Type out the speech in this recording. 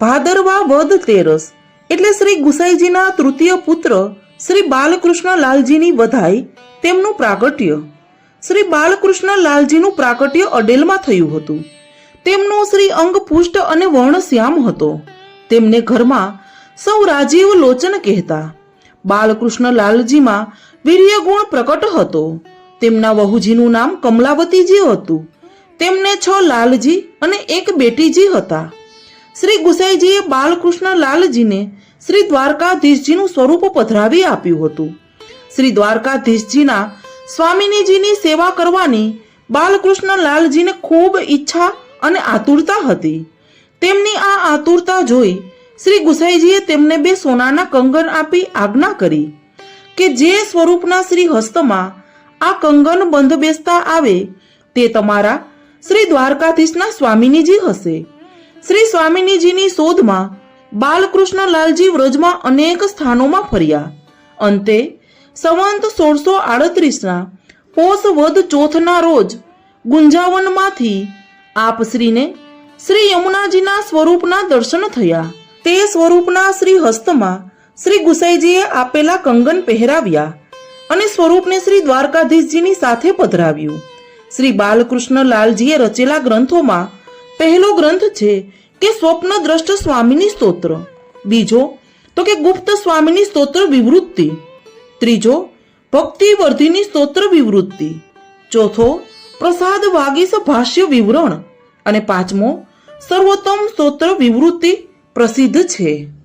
ભાદરવા વદ તેરસ. એટલે શ્રી ગુસાઈજીના તૃતીય પુત્ર શ્રી બાલકૃષ્ણ લાલજીની વધાઈ તેમનું પ્રાગટ્ય. શ્રી બાલકૃષ્ણ લાલજીનું પ્રાગટ્ય અડેલમાં થયું હતું. તેમનો શ્રી અંગ પુષ્ટ અને વર્ણશ્યામ હતો. તેમને ઘરમાં સૌ રાજીવ લોચન કહેતા. બાલકૃષ્ણ લાલજીમાં વીર્ય ગુણ પ્રકટ હતો. તેમના વહુજીનું નામ કમલાવતીજી હતું. તેમને છ લાલજી અને એક બેટીજી હતા. શ્રી ગુસાઈજીએ બાલકૃષ્ણ લાલજીને શ્રી દ્વારકાધીશજીનું સ્વરૂપ પધરાવી આપ્યું હતું. શ્રી દ્વારકાધીશજીના સ્વામિનીજીની સેવા કરવાની બાલકૃષ્ણ લાલજીને ખૂબ ઈચ્છા અને આતુરતા હતી. તેમની આ આતુરતા જોઈ શ્રી ગુસાઈજીએ તેમને બે સોનાના કંગન આપી આજ્ઞા કરી કે જે સ્વરૂપના શ્રી હસ્તમાં આ કંગન બંધ બેસતા આવે તે તમારા શ્રી દ્વારકાધીશના સ્વામિનીજી હશે. શ્રી સ્વામિનીજીની શોધમાં બાલકૃષ્ણ લાલજી વ્રજમાં અનેક સ્થાનોમાં ફર્યા. અંતે સંવંત સોળસો આડત્રીસના પોષ વધ ચોથના રોજ ગુંજાવનમાંથી આપશ્રીને શ્રી યમુનાજીના સ્વરૂપના દર્શન થયા. તે સ્વરૂપના શ્રી હસ્તમાં શ્રી ગુસાઈજીએ આપેલા કંગન પહેરાવ્યા અને સ્વરૂપને શ્રી દ્વારકાધીશજીની સાથે પધરાવ્યું. શ્રી બાલકૃષ્ણ લાલજીએ રચેલા ગ્રંથોમાં પહેલો ગ્રંથ છે કે સ્વપ્ન દ્રષ્ટ સ્વામીની સ્તોત્ર. બીજો, તો કે ગુપ્ત સ્વામીની સ્તોત્ર વિવૃત્તિ. ત્રીજો ભક્તિ વર્ધિની સ્તોત્ર વિવૃત્તિ. ચોથો, પ્રસાદ વાગીસ ભાષ્ય વિવરણ. અને પાંચમો, સર્વોત્તમ સ્તોત્ર વિવૃત્તિ પ્રસિદ્ધ છે.